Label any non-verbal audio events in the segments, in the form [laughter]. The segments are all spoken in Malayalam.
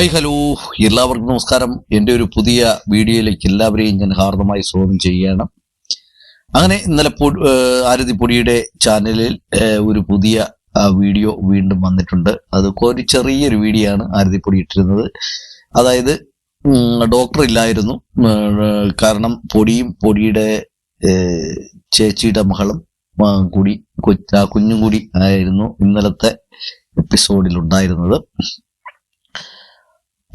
ഹായ് ഹലോ എല്ലാവർക്കും നമസ്കാരം. എന്റെ ഒരു പുതിയ വീഡിയോയിലേക്ക് എല്ലാവരെയും ഞാൻ ഹാർദമായി സ്വാഗതം ചെയ്യുകയാണ്. അങ്ങനെ ഇന്നലെ ആരതി പൊടിയുടെ ചാനലിൽ ഒരു പുതിയ വീഡിയോ വീണ്ടും വന്നിട്ടുണ്ട്. അത് ഒരു ചെറിയൊരു വീഡിയോ ആണ് ആരതി പൊടി ഇട്ടിരുന്നത്. അതായത് ഡോക്ടർ ഇല്ലായിരുന്നു. കാരണം പൊടിയും പൊടിയുടെ ചേച്ചിയുടെ മകളും കൂടി കുഞ്ഞും കൂടി ആയിരുന്നു ഇന്നലത്തെ എപ്പിസോഡിൽ ഉണ്ടായിരുന്നത്.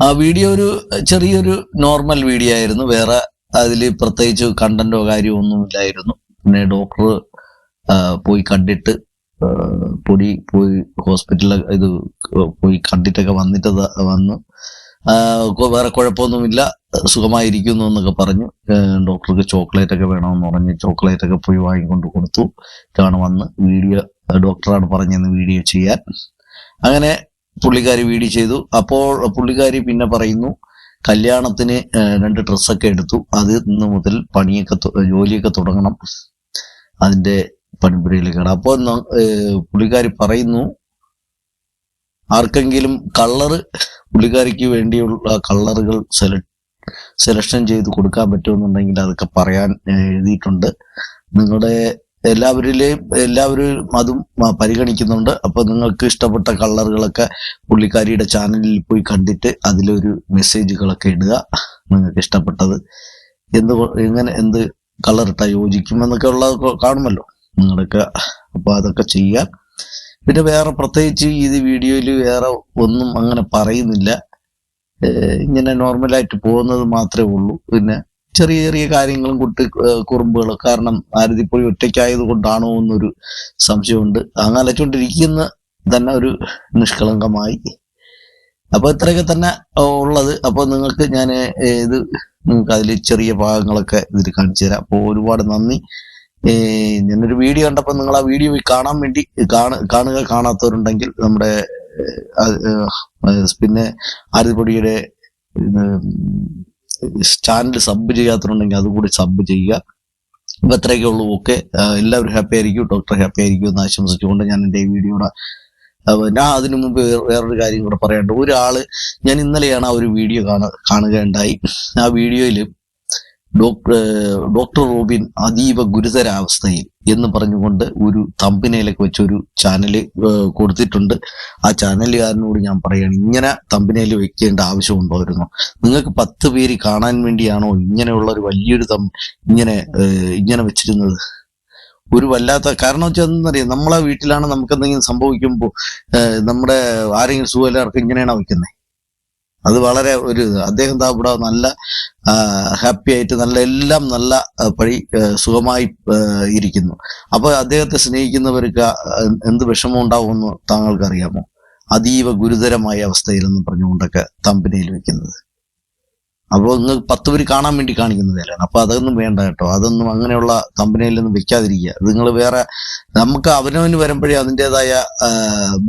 ആ വീഡിയോ ഒരു ചെറിയൊരു നോർമൽ വീഡിയോ ആയിരുന്നു. വേറെ അതിൽ പ്രത്യേകിച്ച് കണ്ടന്റോ കാര്യമോ ഒന്നും ഇല്ലായിരുന്നു. പിന്നെ ഡോക്ടർ പോയി കണ്ടിട്ട് പൊടി പോയി ഹോസ്പിറ്റലിൽ ഇത് പോയി കണ്ടിട്ടൊക്കെ വന്നിട്ട് വന്ന്. വേറെ കുഴപ്പമൊന്നുമില്ല. സുഖമായിരിക്കുന്നു എന്നൊക്കെ പറഞ്ഞു. ഡോക്ടർക്ക് ചോക്ലേറ്റ് ഒക്കെ വേണമെന്ന് പറഞ്ഞ് ചോക്ലേറ്റ് ഒക്കെ പോയി വാങ്ങിക്കൊണ്ട് കൊടുത്തു. ഇതാണ് വന്ന് വീഡിയോ ഡോക്ടറാണ് പറഞ്ഞെന്ന് വീഡിയോ ചെയ്യാൻ. അങ്ങനെ പുള്ളിക്കാരി വീഡിയോ ചെയ്തു. അപ്പോൾ പുള്ളിക്കാരി പിന്നെ പറയുന്നു കല്യാണത്തിന് രണ്ട് ഡ്രസ്സൊക്കെ എടുത്തു. അത് ഇന്ന് മുതൽ പണിയൊക്കെ ജോലിയൊക്കെ തുടങ്ങണം. അതിന്റെ പണിപ്പുരയിലേക്കാണ് അപ്പോൾ പുള്ളിക്കാരി പറയുന്നു ആർക്കെങ്കിലും കളറ് പുള്ളിക്കാരിക്ക് വേണ്ടിയുള്ള കളറുകൾ സെല സെലക്ഷൻ ചെയ്ത് കൊടുക്കാൻ പറ്റുമെന്നുണ്ടെങ്കിൽ അതൊക്കെ പറയാൻ എഴുതിയിട്ടുണ്ട്. നിങ്ങളുടെ എല്ലാവരിലെയും എല്ലാവരും അതും പരിഗണിക്കുന്നുണ്ട്. അപ്പൊ നിങ്ങൾക്ക് ഇഷ്ടപ്പെട്ട കളറുകളൊക്കെ പുള്ളിക്കാരിയുടെ ചാനലിൽ പോയി കണ്ടിട്ട് അതിലൊരു മെസ്സേജുകളൊക്കെ ഇടുക. നിങ്ങൾക്ക് ഇഷ്ടപ്പെട്ടത് എന്ത് എങ്ങനെ എന്ത് കളർ ഇട്ടാ യോജിക്കും എന്നൊക്കെ ഉള്ളത് കാണുമല്ലോ. നിങ്ങളൊക്കെ അപ്പൊ അതൊക്കെ ചെയ്യാം പിന്നെ വേറെ പ്രത്യേകിച്ച് ഇത് വീഡിയോയിൽ വേറെ ഒന്നും അങ്ങനെ പറയുന്നില്ല. ഇങ്ങനെ നോർമലായിട്ട് പോകുന്നത് മാത്രമേ ഉള്ളൂ. പിന്നെ ചെറിയ ചെറിയ കാര്യങ്ങളും കുട്ടി കുറുമ്പുകളും. കാരണം ആരതിപ്പൊഴി ഒറ്റയ്ക്കായത് കൊണ്ടാണോ എന്നൊരു സംശയമുണ്ട്. അങ്ങ് അലച്ചുകൊണ്ടിരിക്കുന്ന തന്നെ ഒരു നിഷ്കളങ്കമായി. അപ്പൊ ഇത്രയൊക്കെ തന്നെ ഉള്ളത്. അപ്പൊ നിങ്ങൾക്ക് ഞാൻ ഇത് നിങ്ങൾക്ക് അതിൽ ചെറിയ ഭാഗങ്ങളൊക്കെ ഇതിൽ കാണിച്ചു തരാം. അപ്പോൾ ഒരുപാട് നന്ദി. ഞാനൊരു വീഡിയോ കണ്ടപ്പോൾ നിങ്ങൾ ആ വീഡിയോ കാണാൻ വേണ്ടി കാണു കാണുക കാണാത്തവരുണ്ടെങ്കിൽ നമ്മുടെ പിന്നെ ആരതിപ്പൊടിയുടെ ചാനൽ സബ് ചെയ്യാത്തതുണ്ടെങ്കിൽ അതുകൂടി സബ് ചെയ്യുക. അപ്പൊ അത്രയൊക്കെ ഉള്ളൂ. ഓക്കെ. എല്ലാവരും ഹാപ്പി ആയിരിക്കും. ഡോക്ടർ ഹാപ്പി ആയിരിക്കും എന്ന് ആശംസിച്ചുകൊണ്ട് ഞാൻ എന്റെ ഈ വീഡിയോയുടെ ഞാൻ അതിനു മുമ്പ് വേറൊരു കാര്യം കൂടെ പറയാനുണ്ട്. ഒരാൾ ഞാൻ ഇന്നലെയാണ് ആ ഒരു വീഡിയോ കാണ കാണുകയുണ്ടായി. ആ വീഡിയോയിൽ ഡോക്ടർ റോബിൻ അതീവ ഗുരുതരാവസ്ഥയിൽ എന്ന് പറഞ്ഞുകൊണ്ട് ഒരു തമ്പിനയിലൊക്കെ വെച്ച് ഒരു ചാനൽ കൊടുത്തിട്ടുണ്ട്. ആ ചാനലുകാരനോട് ഞാൻ പറയുകയാണ് ഇങ്ങനെ തമ്പിനയിൽ വെക്കേണ്ട ആവശ്യമുണ്ടായിരുന്നു. നിങ്ങൾക്ക് പത്ത് പേര് കാണാൻ വേണ്ടിയാണോ ഇങ്ങനെയുള്ള ഒരു വലിയൊരു തം ഇങ്ങനെ ഇങ്ങനെ വെച്ചിരുന്നത്? ഒരു വല്ലാത്ത കാരണം വെച്ചാൽ എന്തെന്നറിയാം നമ്മളെ വീട്ടിലാണ് നമുക്ക് എന്തെങ്കിലും സംഭവിക്കുമ്പോൾ നമ്മുടെ ആരെങ്കിലും സുഖമില്ലാർക്ക് ഇങ്ങനെയാണ് വെക്കുന്നത് അത് വളരെ ഒരു അദ്ദേഹം താ ഇവിടെ നല്ല ഹാപ്പി ആയിട്ട് നല്ല എല്ലാം നല്ല പഴി സുഖമായി ഇരിക്കുന്നു. അപ്പൊ അദ്ദേഹത്തെ സ്നേഹിക്കുന്നവർക്ക് എന്ത് വിഷമം ഉണ്ടാവുമെന്ന് താങ്കൾക്ക് അറിയാമോ അതീവ ഗുരുതരമായ അവസ്ഥയിലെന്ന് പറഞ്ഞുകൊണ്ടൊക്കെ തമ്പനയിൽ വെക്കുന്നത്. അപ്പോൾ ഇങ്ങ് പത്ത് പേര് കാണാൻ വേണ്ടി കാണിക്കുന്ന വിലയാണ് അപ്പൊ അതൊന്നും വേണ്ട കേട്ടോ. അതൊന്നും അങ്ങനെയുള്ള കമ്പനിയിലൊന്നും വെക്കാതിരിക്കുക. നിങ്ങൾ വേറെ നമുക്ക് അവനവന് വരുമ്പോഴേ അതിന്റെതായ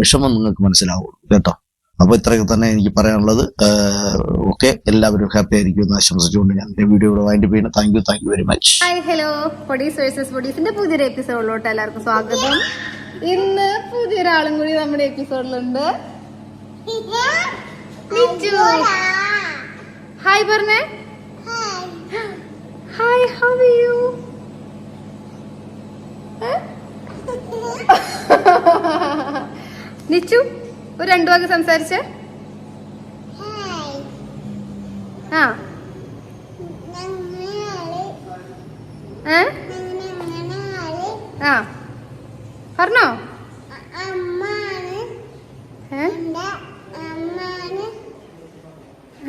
വിഷമം നിങ്ങൾക്ക് മനസ്സിലാവുള്ളൂ. കേട്ടോ? അപ്പൊ ഇത്രയൊക്കെ തന്നെ എനിക്ക് പറയാനുള്ളത്. ഓക്കെ. എല്ലാവരും ഹാപ്പി ആയിരിക്കും എന്ന് ആശംസിച്ചുകൊണ്ട് ഞാൻ എന്റെ വീഡിയോ ഇവിടെ വൈൻഡ് ചെയ്യുന്നു. Thank you thank you very much hi hello പൊടീസ് versus പൊടീസിന്റെ പുതിയൊരു എപ്പിസോഡിലോട്ട് എല്ലാവർക്കും സ്വാഗതം. ഇന്ന് പുതിയൊരാളും കൂടി നമ്മുടെ എപ്പിസോഡിലുണ്ട്. ഹായ് പറഞ്ഞേ. Hi how you Nichu? ഒരു രണ്ടു വാക്ക് സംസാരിച്ച്. ആ. ഏ? ആ. പറഞ്ഞോ.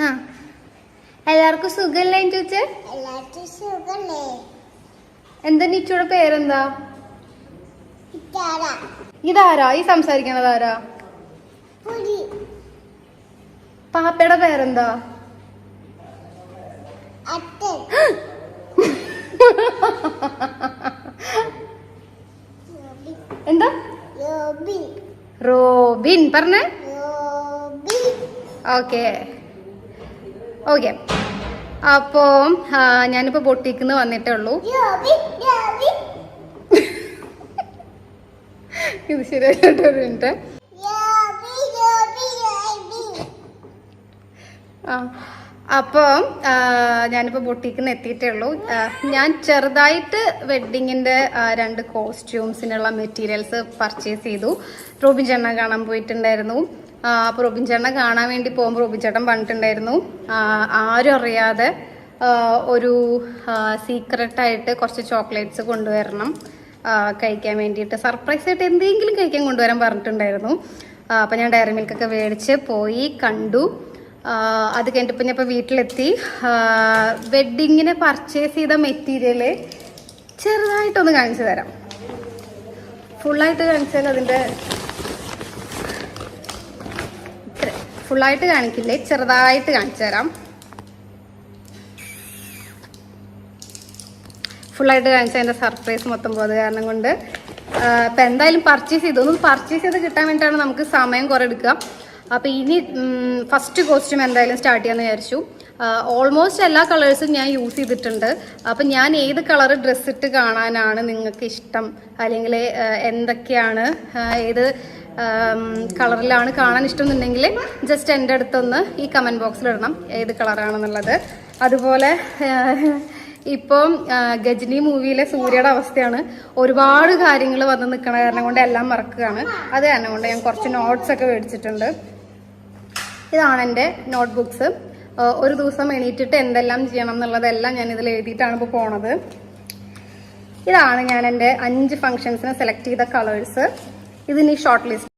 ആ. എല്ലാവർക്കും സുഖല്ലേ ചോദിച്ചേ എന്താ നിച്ചോടെ പേരെന്താ? ഇതാരാ? ഈ സംസാരിക്കണത് ആരാ? പാപ്പയുടെ പേരെന്താ? [laughs] എന്താ? റോബിൻ. പറഞ്ഞേ. ഓക്കെ. ഓക്കെ. അപ്പോ ഞാനിപ്പോ ബൊട്ടിക്കിന്ന് വന്നിട്ടേ ഉള്ളൂ. [laughs] ഇത് ശരിയായിട്ട് ഒരു മിനിറ്റ്. അപ്പോൾ ഞാനിപ്പോൾ ബൊട്ടീക്കിൽ നിന്ന് എത്തിയിട്ടേ ഉള്ളൂ. ഞാൻ ചെറുതായിട്ട് വെഡ്ഡിങ്ങിന്റെ രണ്ട് കോസ്റ്റ്യൂംസിനുള്ള മെറ്റീരിയൽസ് പർച്ചേസ് ചെയ്തു. റോബിൻ ചേട്ടനെ കാണാൻ പോയിട്ടുണ്ടായിരുന്നു. അപ്പോൾ റോബിൻ ചേട്ടനെ കാണാൻ വേണ്ടി പോകുമ്പോൾ റോബിൻ ചേട്ടൻ പറഞ്ഞിട്ടുണ്ടായിരുന്നു. ആരും അറിയാതെ ഒരു സീക്രട്ടായിട്ട് കുറച്ച് ചോക്ലേറ്റ്സ് കൊണ്ടുവരണം കഴിക്കാൻ വേണ്ടിയിട്ട്. സർപ്രൈസ് ആയിട്ട് എന്തെങ്കിലും കഴിക്കാൻ കൊണ്ടുവരാൻ പറഞ്ഞിട്ടുണ്ടായിരുന്നു. അപ്പോൾ ഞാൻ ഡയറി മിൽക്കൊക്കെ മേടിച്ച് പോയി കണ്ടു. അത് കഴിഞ്ഞിട്ട് ഞാൻ ഇപ്പോൾ വീട്ടിലെത്തി. വെഡ്ഡിങ്ങിന് പർച്ചേസ് ചെയ്ത മെറ്റീരിയൽ ചെറുതായിട്ടൊന്ന് കാണിച്ചു തരാം. ഫുള്ളായിട്ട് കാണിച്ചാൽ അതിന്റെ ഫുള്ളായിട്ട് കാണിക്കില്ലേ? ചെറുതായിട്ട് കാണിച്ചു തരാം. ഫുള്ളായിട്ട് കാണിച്ചാൽ എന്റെ സർപ്രൈസ് മൊത്തം പോയത് കാരണം കൊണ്ട്. ഇപ്പം എന്തായാലും പർച്ചേസ് ചെയ്തു. ഒന്ന് പർച്ചേസ് ചെയ്ത് കിട്ടാൻ വേണ്ടിയിട്ടാണ് നമുക്ക് സമയം കുറേ എടുക്കുക. അപ്പോൾ ഇനി ഫസ്റ്റ് കോസ്റ്റ്യൂം എന്തായാലും സ്റ്റാർട്ട് ചെയ്യാമെന്ന് വിചാരിച്ചു. ഓൾമോസ്റ്റ് എല്ലാ കളേഴ്സും ഞാൻ യൂസ് ചെയ്തിട്ടുണ്ട്. അപ്പം ഞാൻ ഏത് കളർ ഡ്രസ്സ് ഇട്ട് കാണാനാണ് നിങ്ങൾക്ക് ഇഷ്ടം? അല്ലെങ്കിൽ എന്തൊക്കെയാണ് ഏത് കളറിലാണ് കാണാൻ ഇഷ്ടം എന്നുണ്ടെങ്കിൽ ജസ്റ്റ് എന്റെ അടുത്തൊന്ന് ഈ കമന്റ് ബോക്സിൽ ഇടണം. ഏത് കളറാണെന്നുള്ളത് അതുപോലെ ഇപ്പോൾ ഇപ്പം ഗജനി മൂവിയിലെ സൂര്യയുടെ അവസ്ഥയാണ്. ഒരുപാട് കാര്യങ്ങൾ വന്ന് നിൽക്കണ കാരണം കൊണ്ട് എല്ലാം മറക്കുകയാണ്. അത് കാരണം കൊണ്ട് ഞാൻ കുറച്ച് നോട്ട്സ് ഒക്കെ മേടിച്ചിട്ടുണ്ട്. ഇതാണ് എന്റെ നോട്ട്ബുക്സ് ഒരു ദിവസം എണീറ്റിട്ട് എന്തെല്ലാം ചെയ്യണം എന്നുള്ളതെല്ലാം ഞാൻ ഇതിൽ എഴുതിയിട്ടാണ് ഇപ്പോൾ പോണത്. ഇതാണ് ഞാൻ എന്റെ അഞ്ച് ഫങ്ഷൻസിന് സെലക്ട് ചെയ്ത കളേഴ്സ് ഇതിന് ഷോർട്ട് ലിസ്റ്റ്